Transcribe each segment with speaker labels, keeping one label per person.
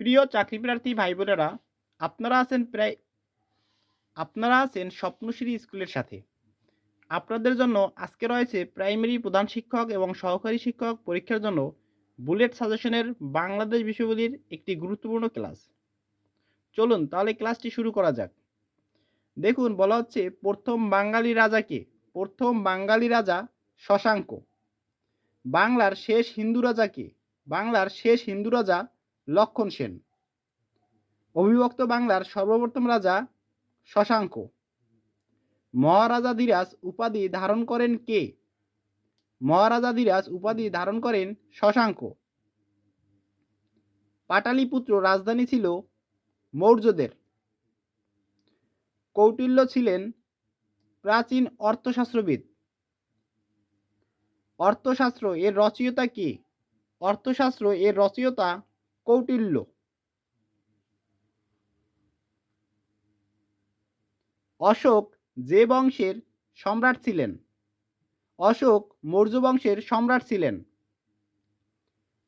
Speaker 1: প্রিয় চাকরিপ্রার্থী ভাই বোনেরা আপনারা আছেন প্রায়, আপনারা আছেন স্বপ্নশ্রী স্কুলের সাথে। আপনাদের জন্য আজকে রয়েছে প্রাইমারি প্রধান শিক্ষক এবং সহকারী শিক্ষক পরীক্ষার জন্য বুলেট সাজেশনের বাংলাদেশ বিষয়গুলির একটি গুরুত্বপূর্ণ ক্লাস। চলুন তাহলে ক্লাসটি শুরু করা যাক। দেখুন, বলা হচ্ছে প্রথম বাঙালি রাজাকে প্রথম বাঙালি রাজা শশাঙ্ক। বাংলার শেষ হিন্দু রাজাকে বাংলার শেষ হিন্দু রাজা লক্ষণ সেন। অবিভক্ত বাংলার সর্বপ্রথম রাজা শশাঙ্ক। মহারাজা ধীরাজ উপাধি ধারণ করেন কে? মহারাজা ধীরাজ উপাধি ধারণ করেন শশাঙ্ক। পাটালিপুত্র রাজধানী ছিল মৌর্যদের। কৌটিল্য ছিলেন প্রাচীন অর্থশাস্ত্রবিদ। অর্থশাস্ত্র এর রচয়িতা কে? অর্থশাস্ত্র এর রচয়িতা কৌটিল্য। অশোক যে বংশের সম্রাট ছিলেন। অশোক মৌর্য বংশের সম্রাট ছিলেন।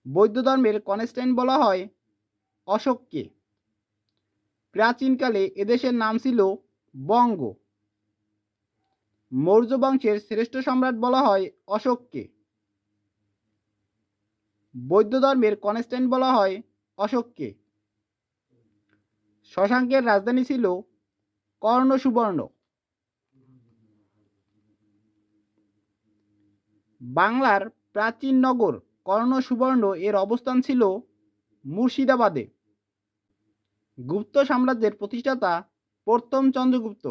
Speaker 1: বৌদ্ধ ধর্মের কনস্ট্যান্ট বলা হয় অশোককে। প্রাচীনকালে এদেশের নাম ছিল বঙ্গ। মৌর্য বংশের শ্রেষ্ঠ সম্রাট বলা হয় অশোককে। বৌদ্ধ ধর্মের কনস্ট্যান্ট বলা হয় অশোককে। শশাঙ্কের রাজধানী ছিল কর্ণ সুবর্ণ বাংলার প্রাচীন নগর কর্ণ সুবর্ণ এর অবস্থান ছিল মুর্শিদাবাদে। গুপ্ত সাম্রাজ্যের প্রতিষ্ঠাতা প্রথম চন্দ্রগুপ্ত।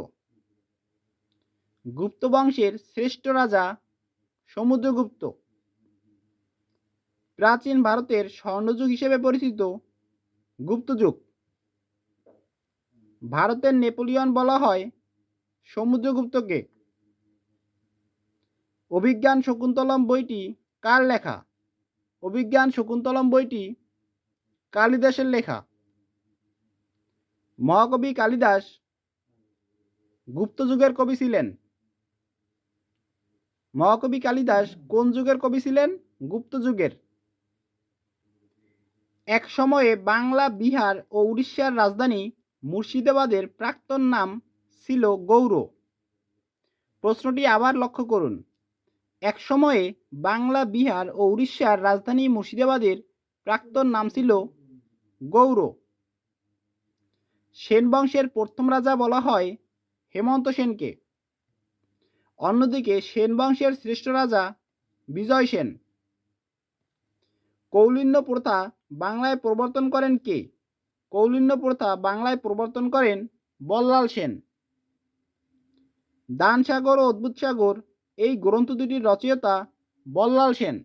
Speaker 1: গুপ্ত বংশের শ্রেষ্ঠ রাজা সমুদ্রগুপ্ত। প্রাচীন ভারতের স্বর্ণযুগ হিসেবে পরিচিত গুপ্তযুগ। ভারতের নেপোলিয়ন বলা হয় সমুদ্রগুপ্তকে। অভিজ্ঞান শকুন্তলম বইটি কার লেখা? অভিজ্ঞান শকুন্তলম বইটি কালিদাসের লেখা। মহাকবি কালিদাস গুপ্ত যুগের কবি ছিলেন। মহাকবি কালিদাস কোন যুগের কবি ছিলেন? গুপ্ত যুগের এক সময়ে বাংলা, বিহার ও উড়িষ্যার রাজধানী মুর্শিদাবাদের প্রাক্তন নাম ছিল গৌর প্রশ্নটি আবার লক্ষ্য করুন। এক সময়ে বাংলা, বিহার ও উড়িষ্যার রাজধানী মুর্শিদাবাদের প্রাক্তন নাম ছিল গৌর সেন বংশের প্রথম রাজা বলা হয় হেমন্ত সেনকে। অন্যদিকে সেন বংশের শ্রেষ্ঠ রাজা বিজয় সেন। কৌলিন্য প্রথা বাংলায় প্রবর্তন করেন কে? কৌলিন্য প্রথা বাংলায় প্রবর্তন করেন বল্লাল সেন। দান সাগর ও অদ্ভুত সাগর, এই গ্রন্থ দুটির রচয়িতা বল্লাল সেন।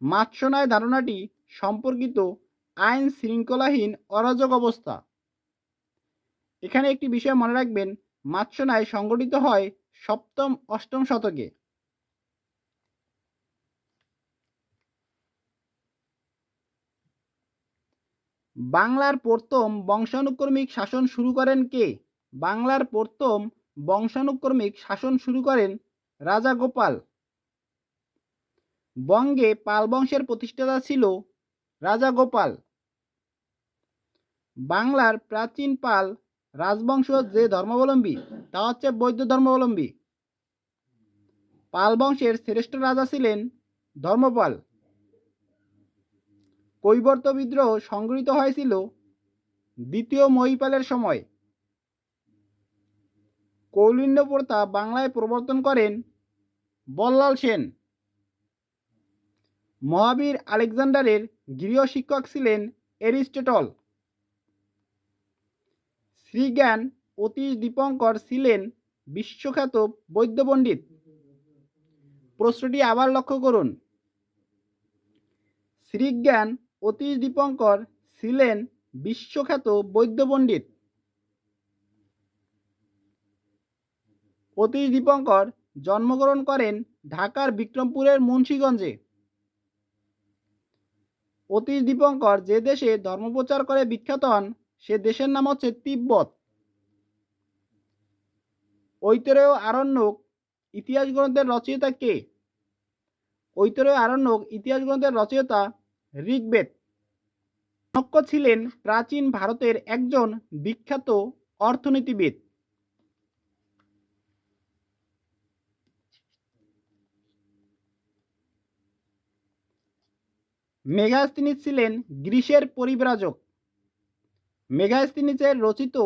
Speaker 1: মাৎসনায় ধারণাটি সম্পর্কিত আইন শৃঙ্খলাহীন অরাজক অবস্থা। এখানে একটি বিষয় মনে রাখবেন মাৎসনায় সংগঠিত হয় সপ্তম অষ্টম শতকে। বাংলার প্রথম বংশানুক্রমিক শাসন শুরু করেন কে? বাংলার প্রথম বংশানুক্রমিক শাসন শুরু করেন রাজা গোপাল। বঙ্গে পাল বংশের প্রতিষ্ঠাতা ছিল রাজা গোপাল। বাংলার প্রাচীন পাল রাজবংশ যে ধর্মাবলম্বী, তা হচ্ছে বৌদ্ধ ধর্মাবলম্বী। পাল বংশের শ্রেষ্ঠ রাজা ছিলেন ধর্মপাল। কৈবর্ত বিদ্রোহ সংগৃহীত হয়েছিল দ্বিতীয় মহিপালের সময়। কৌলিন্য প্রথা বাংলায় প্রবর্তন করেন বল্লাল সেন। মহাবীর আলেকজান্ডারের গৃহ শিক্ষক ছিলেন এরিস্টটল। শ্রীজ্ঞান অতীশ দীপঙ্কর ছিলেন বিশ্বখ্যাত বৈদ্য পণ্ডিত। প্রশ্নটি আবার লক্ষ্য করুন। শ্রীজ্ঞান অতীশ দীপঙ্কর ছিলেন বিশ্বখ্যাত বৈদ্য পণ্ডিত। অতীশ দীপঙ্কর জন্মগ্রহণ করেন ঢাকার বিক্রমপুরের মুন্সীগঞ্জে। অতীশ দীপঙ্কর যে দেশে ধর্মপ্রচার করে বিখ্যাত হন, সে দেশের নাম হচ্ছে তিব্বত। ঐতরেয় আরণ্যক ইতিহাস গ্রন্থের রচয়িতা কে? ঐতরেয় আরণ্যক ইতিহাস গ্রন্থের রচয়িতা ঋগ্বেদ। চাণক্য ছিলেন প্রাচীন ভারতের একজন বিখ্যাত অর্থনীতিবিদ। মেঘাস্তিনিস ছিলেন গ্রীসের পরিব্রাজক। মেঘাস্তিনিসের রচিত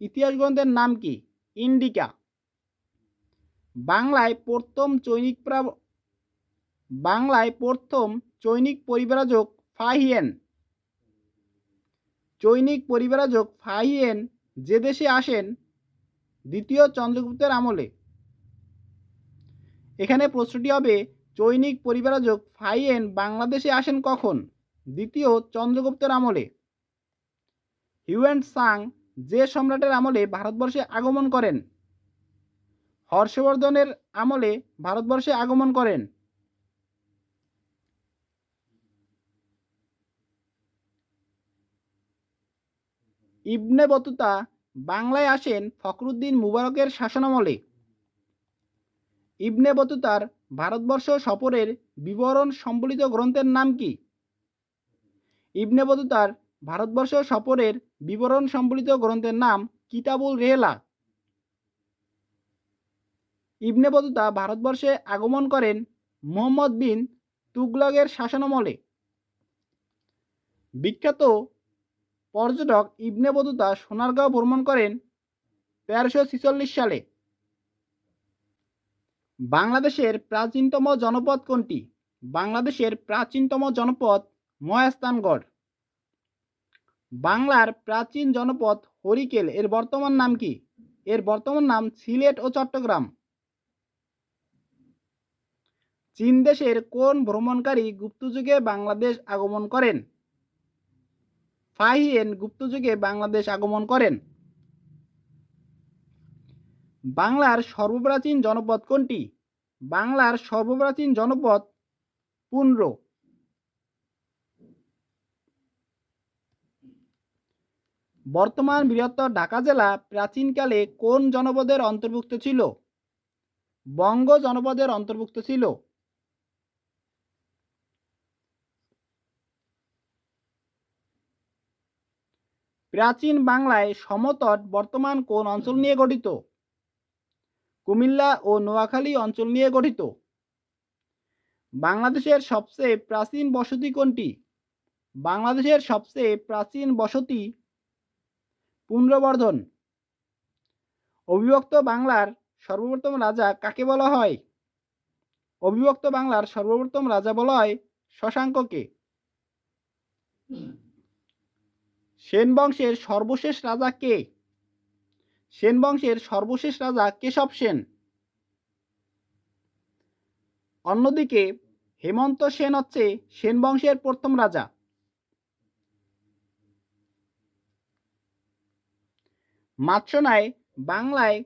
Speaker 1: ইতিহাস গ্রন্থের নাম কি? ইন্ডিকা। বাংলায় প্রথম চৈনিক বাংলায় প্রথম চৈনিক পরিব্রাজক ফাহিয়েন। চৈনিক পরিব্রাজক ফাহিয়েন যে দেশে আসেন, দ্বিতীয় চন্দ্রগুপ্তের আমলে। এখানে প্রশ্নটি হবে, চৈনিক পরিব্রাজক ফাহিয়েন বাংলাদেশে আসেন কখন? দ্বিতীয় চন্দ্রগুপ্তের আমলে। হিউয়েন সাং যে সম্রাটের আমলে ভারতবর্ষে আগমন করেন। হর্ষবর্ধনের আমলে ভারতবর্ষে আগমন করেন। ইবনে বতুতা বাংলায় আসেন ফখরুদ্দিন মুবারকের শাসনামলে। ইবনে বতুতার ভারতবর্ষ সফরের বিবরণ সম্বলিত গ্রন্থের নাম কি? ইবনে বতুতার ভারতবর্ষ সফরের বিবরণ সম্বলিত গ্রন্থের নাম কিতাবুল রেহলা। ইবনে বতুতা ভারতবর্ষে আগমন করেন মোহাম্মদ বিন তুগলকের শাসনামলে। বিখ্যাত পর্যটক ইবনে বতুতা সোনারগাঁও ভ্রমণ করেন তেরোশো ছিচল্লিশ সালে। বাংলাদেশের প্রাচীনতম জনপদ কোনটি? বাংলাদেশের প্রাচীনতম জনপদ মহাস্থানগড় বাংলার প্রাচীন জনপদ হরিকেল, এর বর্তমান নাম কি? এর বর্তমান নাম সিলেট ও চট্টগ্রাম। চীন দেশের কোন ভ্রমণকারী গুপ্তযুগে বাংলাদেশ আগমন করেন? ফাহিয়েন গুপ্তযুগে বাংলাদেশ আগমন করেন। বাংলার সর্বপ্রাচীন জনপদ কোনটি? বাংলার সর্বপ্রাচীন জনপদ পুন্ড্র বর্তমান বৃহত্তর ঢাকা জেলা প্রাচীনকালে কোন জনপদের অন্তর্ভুক্ত ছিল? বঙ্গ জনপদের অন্তর্ভুক্ত ছিল। প্রাচীন বাংলায় সমতট বর্তমান কোন অঞ্চল নিয়ে গঠিত? কুমিল্লা ও নোয়াখালী অঞ্চল নিয়ে গঠিত। বাংলাদেশের সবচেয়ে প্রাচীন বসতি কোনটি? বাংলাদেশের সবচেয়ে প্রাচীন বসতি পুনর্বর্ধন অবিভক্ত বাংলার সর্বপ্রথম রাজা কাকে বলা হয়? অবিভক্ত বাংলার সর্বপ্রথম রাজা বলা হয় শশাঙ্ককে। সেন বংশের সর্বশেষ রাজা কে? সেন বংশের সর্বশেষ রাজা কেশব সেন। অন্যদিকে হেমন্ত সেন হচ্ছে সেন বংশের প্রথম রাজা। মাৎসনায় বাংলায়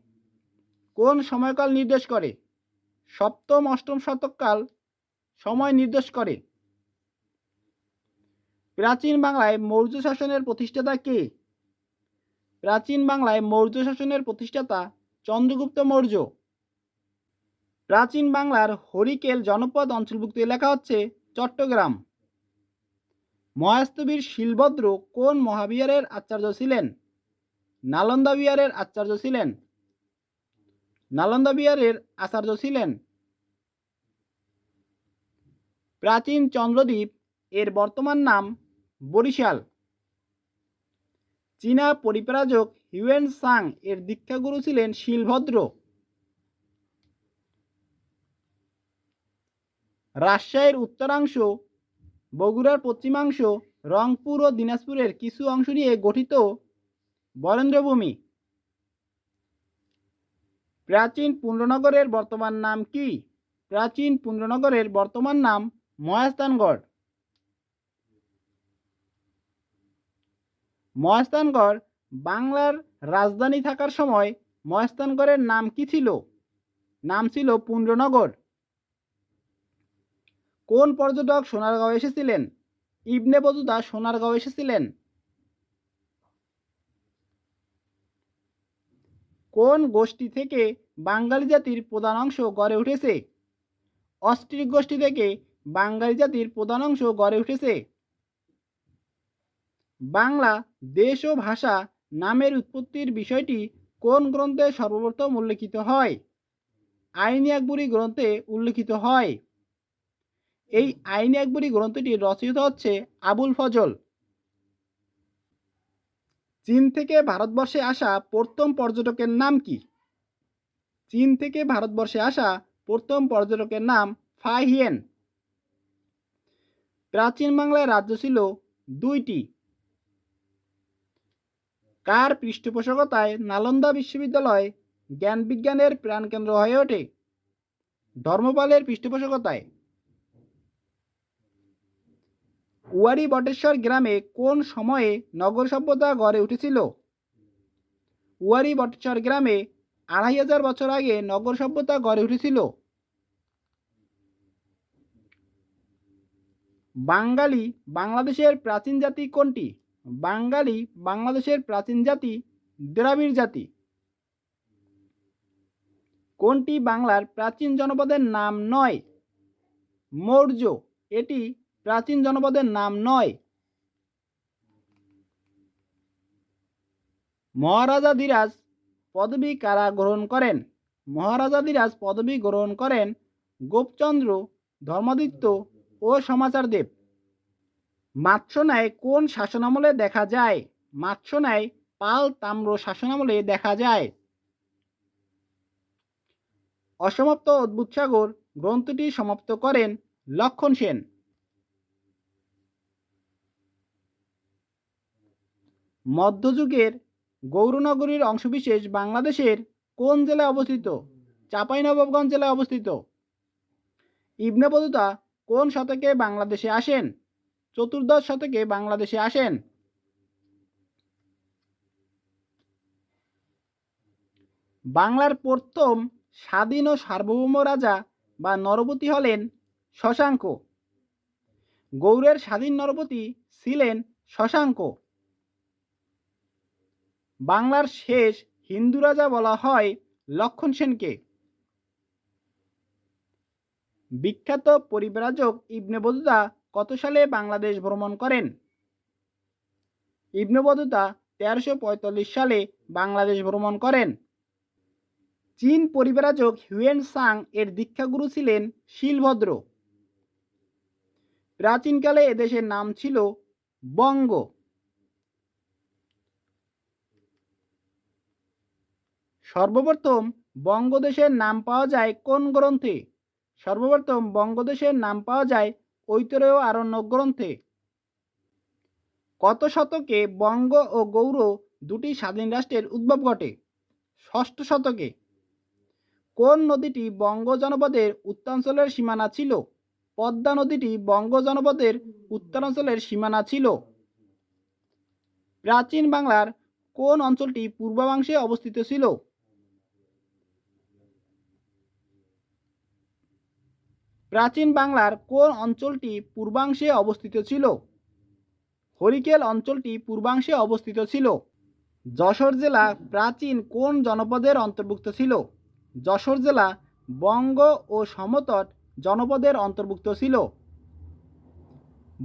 Speaker 1: কোন সময়কাল নির্দেশ করে? সপ্তম, অষ্টম শতককাল সময় নির্দেশ করে। প্রাচীন বাংলায় মৌর্য শাসনের প্রতিষ্ঠাতা কে? প্রাচীন বাংলায় মৌর্য শাসনের প্রতিষ্ঠাতা চন্দ্রগুপ্ত মৌর্য। প্রাচীন বাংলার হরিকেল জনপদ অঞ্চলভুক্ত এলাকা হচ্ছে চট্টগ্রাম। মহাস্তবীর শিলভদ্র কোন মহাবিহারের আচার্য ছিলেন? নালন্দা বিহারের আচার্য ছিলেন। নালন্দা বিহারের আচার্য ছিলেন। প্রাচীন চন্দ্রদ্বীপ, এর বর্তমান নাম বরিশাল। চীনা পরিপ্রাজক হিউয়েন সাং এর দীক্ষাগুরু ছিলেন শিলভদ্র। রাজশাহীর উত্তরাংশ, বগুড়ার পশ্চিমাংশ, রংপুর ও দিনাজপুরের কিছু অংশ নিয়ে গঠিত বরেন্দ্রভূমি। প্রাচীন পুণ্ডনগরের বর্তমান নাম কি? প্রাচীন পুণ্ডনগরের বর্তমান নাম মহাস্থানগড়। মহাস্থানগড়, বাংলার রাজধানী থাকার সময় মহাস্থানগড়ের নাম কি ছিল? নাম ছিল পুণ্ডনগর কোন পর্যটক সোনারগাঁও এসেছিলেন? ইবনে বতুতা সোনারগাঁও এসেছিলেন। কোন গোষ্ঠী থেকে বাঙালি জাতির প্রধান অংশ গড়ে উঠেছে? অস্ট্রিক গোষ্ঠী থেকে বাঙালি জাতির প্রধান অংশ গড়ে উঠেছে। বাংলা দেশ ও ভাষা নামের উৎপত্তির বিষয়টি কোন গ্রন্থে সর্বপ্রথম উল্লেখিত হয়? আইনি আকবরী গ্রন্থে উল্লেখিত হয়। এই আইনি আকবরী গ্রন্থটি রচিত হচ্ছে আবুল ফজল। চীন থেকে ভারতবর্ষে আসা প্রথম পর্যটকের নাম কি? চীন থেকে ভারতবর্ষে আসা প্রথম পর্যটকের নাম ফাহিয়েন প্রাচীন বাংলায় রাজ্য ছিল দুইটি। কার পৃষ্ঠপোষকতায় নালন্দা বিশ্ববিদ্যালয় জ্ঞান বিজ্ঞানের প্রাণকেন্দ্র হয়ে ওঠে? ধর্মপালের পৃষ্ঠপোষকতায়। উয়ারি বটেশ্বর গ্রামে কোন সময়ে নগর সভ্যতা গড়ে উঠেছিল? উয়ারি বটেশ্বর গ্রামে আড়াই হাজার বছর আগে নগর সভ্যতা গড়ে উঠেছিল। বাঙালি বাংলাদেশের প্রাচীন জাতি কোনটি? বাঙালি বাংলাদেশের প্রাচীন জাতি দ্রাবিড় জাতি। কোনটি বাংলার প্রাচীন জনপদের নাম নয়? মৌর্য, এটি প্রাচীন জনপদের নাম নয়। মহারাজা ধীরাজ পদবী কারা গ্রহণ করেন? মহারাজা ধীরাজ পদবী গ্রহণ করেন গোপচন্দ্র ধর্মাদিত্য ও সমাচার দেব মাৎস্যনায় কোন শাসনামলে দেখা যায়? মাৎস্যনায় পাল তাম্র শাসনামলে দেখা যায়। অসমাপ্ত অদ্ভুত সাগর গ্রন্থটি সমাপ্ত করেন লক্ষণ সেন। মধ্যযুগের গৌরনগরীর অংশবিশেষ বাংলাদেশের কোন জেলায় অবস্থিত? চাঁপাইনবাবগঞ্জ জেলায় অবস্থিত। ইবনে বতুতা কোন শতকে বাংলাদেশে আসেন? চতুর্দশ শতকে বাংলাদেশে আসেন। বাংলার প্রথম স্বাধীন ও সার্বভৌম রাজা বা নরপতি হলেন শশাঙ্ক। গৌড়ের স্বাধীন নরপতি ছিলেন শশাঙ্ক। বাংলার শেষ হিন্দু রাজা বলা হয় লক্ষণ সেনকে। বিখ্যাত পরিব্রাজক ইবনে বতুতা কত সালে বাংলাদেশ ভ্রমণ করেন? ইবনে বতুতা তেরোশো সালে বাংলাদেশ ভ্রমণ করেন। চীন পরিব্রাজক হিউয়েন সাং এর দীক্ষাগুরু ছিলেন শিলভদ্র। প্রাচীনকালে এদেশের নাম ছিল বঙ্গ। সর্বপ্রথম বঙ্গদেশের নাম পাওয়া যায় কোন গ্রন্থে? সর্বপ্রথম বঙ্গদেশের নাম পাওয়া যায় ঐতরেয় আরণ্যক গ্রন্থে। কত শতকে বঙ্গ ও গৌড় দুটি স্বাধীন রাষ্ট্রের উদ্ভব ঘটে? ষষ্ঠ শতকে। কোন নদীটি বঙ্গ জনপদের উত্তরাঞ্চলের সীমানা ছিল? পদ্মা নদীটি বঙ্গ জনপদের উত্তরাঞ্চলের সীমানা ছিল। প্রাচীন বাংলার কোন অঞ্চলটি পূর্বাংশে অবস্থিত ছিল? প্রাচীন বাংলার কোন অঞ্চলটি পূর্বাংশে অবস্থিত ছিল? হরিকেল অঞ্চলটি পূর্বাংশে অবস্থিত ছিল। যশোর জেলা প্রাচীন কোন জনপদের অন্তর্ভুক্ত ছিল? যশোর জেলা বঙ্গ ও সমতট জনপদের অন্তর্ভুক্ত ছিল।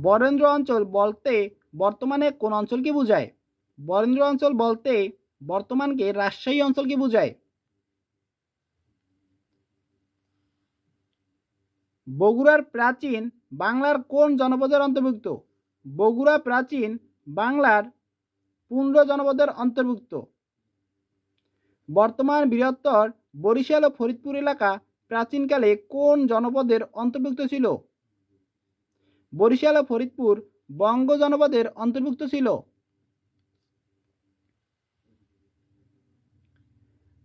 Speaker 1: বরেন্দ্র অঞ্চল বলতে বর্তমানে কোন অঞ্চলকে বোঝায়? বরেন্দ্র অঞ্চল বলতে বর্তমানকে রাজশাহী অঞ্চলকে বোঝায়। বগুড়ার প্রাচীন বাংলার কোন জনপদের অন্তর্ভুক্ত? বগুড়া প্রাচীন বাংলার পুণ্ড জনপদের অন্তর্ভুক্ত। বর্তমান বৃহত্তর বরিশাল ও ফরিদপুর এলাকা প্রাচীনকালে কোন জনপদের অন্তর্ভুক্ত ছিল? বরিশাল ও ফরিদপুর বঙ্গ জনপদের অন্তর্ভুক্ত ছিল।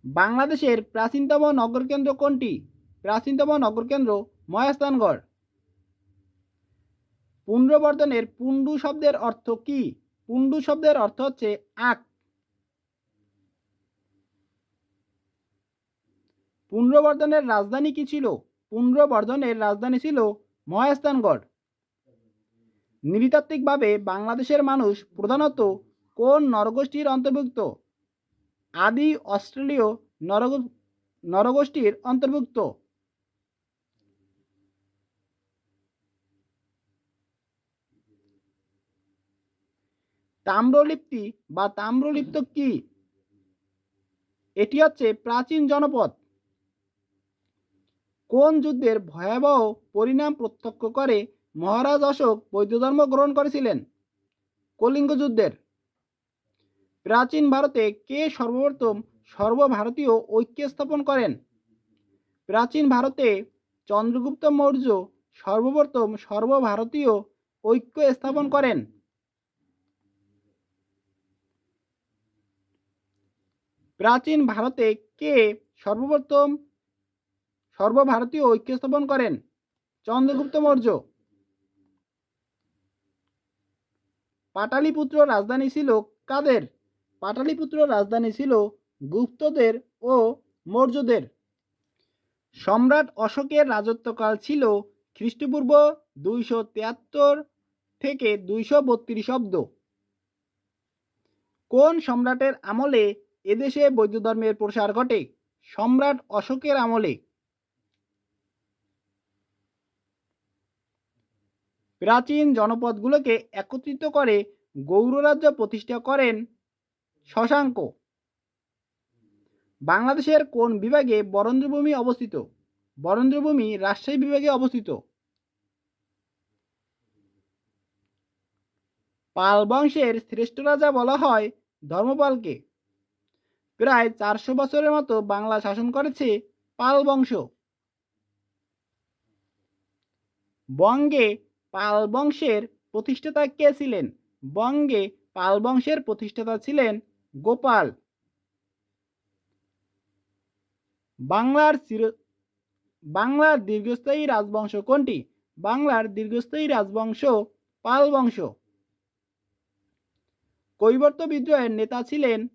Speaker 1: বাংলাদেশের প্রাচীনতম নগরকেন্দ্র কোনটি? প্রাচীনতম নগরকেন্দ্র মহাস্থানগড়। পুণ্ড্রবর্ধনের পুণ্ডু শব্দের অর্থ কি? পুণ্ডু শব্দের অর্থ হচ্ছে আখ পুণ্ড্রবর্ধনের রাজধানী কি ছিল? পুণ্ড্রবর্ধনের রাজধানী ছিল মহাস্থানগড়। নৃতাত্ত্বিকভাবে বাংলাদেশের মানুষ প্রধানত কোন নরগোষ্ঠীর অন্তর্ভুক্ত? আদি, অস্ট্রেলীয় নরগ নরগোষ্ঠীর অন্তর্ভুক্ত। তাম্রলিপ্তি বা তাম্রলিপ্ত কি? এটি হচ্ছে প্রাচীন জনপদ। কোন যুদ্ধের ভয়াবহ পরিণাম প্রত্যক্ষ করে মহারাজ অশোক বৌদ্ধ ধর্ম গ্রহণ করেছিলেন? কলিঙ্গ যুদ্ধের। প্রাচীন ভারতে কে সর্বপ্রথম সর্বভারতীয় ঐক্য স্থাপন করেন? প্রাচীন ভারতে চন্দ্রগুপ্ত মৌর্য সর্বপ্রথম সর্বভারতীয় ঐক্য স্থাপন করেন। প্রাচীন ভারতে কে সর্বপ্রথম সর্বভারতীয় ঐক্য স্থাপন করেন? চন্দ্রগুপ্ত মৌর্য। পাটালিপুত্র রাজধানী ছিল কাদের? পাটালিপুত্র রাজধানী ছিল গুপ্তদের ও মৌর্যদের। সম্রাট অশোকের রাজত্বকাল ছিল খ্রিস্টপূর্ব দুইশো তিয়াত্তর থেকে দুইশো বত্রিশ অব্দ। কোন সম্রাটের আমলে এদেশে বৌদ্ধ ধর্মের প্রসার ঘটে। সম্রাট অশোকের আমলে। প্রাচীন জনপদগুলোকে একত্রিত করে গৌররাজ্য প্রতিষ্ঠা করেন শশাঙ্ক। বাংলাদেশের কোন বিভাগে বরেন্দ্রভূমি অবস্থিত? বরেন্দ্রভূমি রাজশাহী বিভাগে অবস্থিত। পাল বংশের শ্রেষ্ঠ রাজা বলা হয় ধর্মপালকে। প্রায় চারশো বছরের মতো বাংলা শাসন করেছে পাল বংশ। বঙ্গে পাল বংশের প্রতিষ্ঠাতা কে ছিলেন? বঙ্গে পাল বংশের প্রতিষ্ঠাতা ছিলেন গোপাল। বাংলার চির, বাংলার দীর্ঘস্থায়ী রাজবংশ কোনটি? বাংলার দীর্ঘস্থায়ী রাজবংশ পাল বংশ। কৈবর্ত বিদ্রোহের নেতা ছিলেন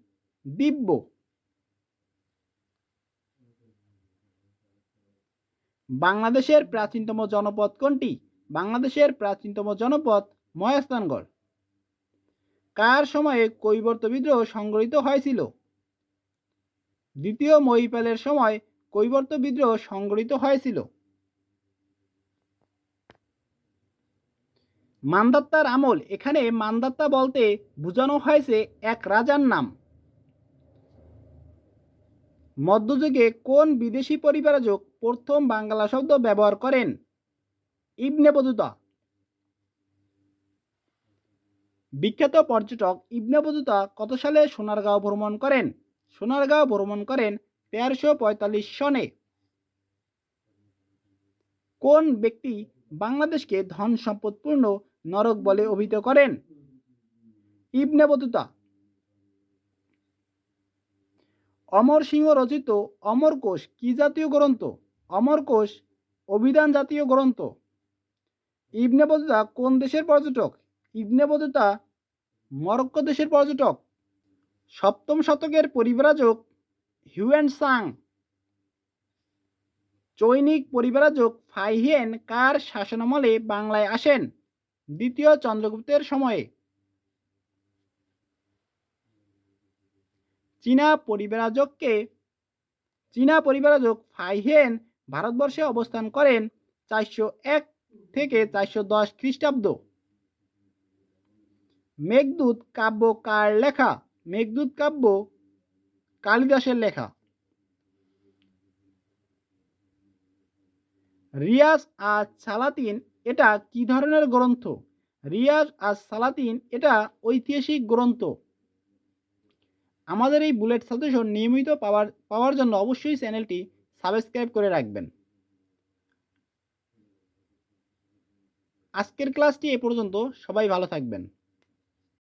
Speaker 1: দিব্য। বাংলাদেশের প্রাচীনতম জনপদ কোনটি? বাংলাদেশের প্রাচীনতম জনপদ মহাস্থানগড়। কার সময়ে কৈবর্ত বিদ্রোহ সংগঠিত হয়েছিল? দ্বিতীয় মহিপালের সময় কৈবর্ত বিদ্রোহ সংগঠিত হয়েছিল। মান্দাত্তার আমল, এখানে মান্দাত্তা বলতে বোঝানো হয়েছে এক রাজার নাম। মধ্যযুগে কোন বিদেশি পরিবারজক প্রথম বাংলা শব্দ ব্যবহার করেন? Ibn Battuta. বিখ্যাত পর্যটক ইবনে বতুতা কত সালে সোনারগাঁও ভ্রমণ করেন? সোনারগাঁও ভ্রমণ করেন তেরোশো পঁয়তাল্লিশ সনে। কোন ব্যক্তি বাংলাদেশকে ধন সম্পদপূর্ণ নরক বলে অভিহিত করেন? Ibn Battuta. অমর সিংহ রচিত অমর কোষ কি জাতীয় গ্রন্থ? অমর কোষ অভিধান জাতীয় গ্রন্থ। ইবনে বতুতা কোন দেশের পর্যটক? ইবনে বতুতা মরক্কো দেশের পর্যটক। সপ্তম শতকের পরিব্রাজক হিউয়েন সাং। চৈনিক পরিব্রাজক ফাইহেন কার শাসনামলে বাংলায় আসেন? দ্বিতীয় চন্দ্রগুপ্তের সময়ে। চীনা পরিব্রাজককে, চীনা পরিব্রাজক ফাইহেন ভারতবর্ষে অবস্থান করেন চারশো এক থেকে চারশো দশ খ্রিস্টাব্দ। মেঘদূত কাব্য কার লেখা? মেঘদূত কাব্য কালিদাসের লেখা। রিয়াজ আর সালাতিন এটা কি ধরনের গ্রন্থ? রিয়াজ আর সালাতিন এটা ঐতিহাসিক গ্রন্থ। আমাদের এই বুলেট সাজেশন নিয়মিত পাওয়ার পাওয়ার জন্য অবশ্যই চ্যানেলটি সাবস্ক্রাইব করে রাখবেন। আজকের ক্লাসটি এ পর্যন্ত সবাই ভালো থাকবেন।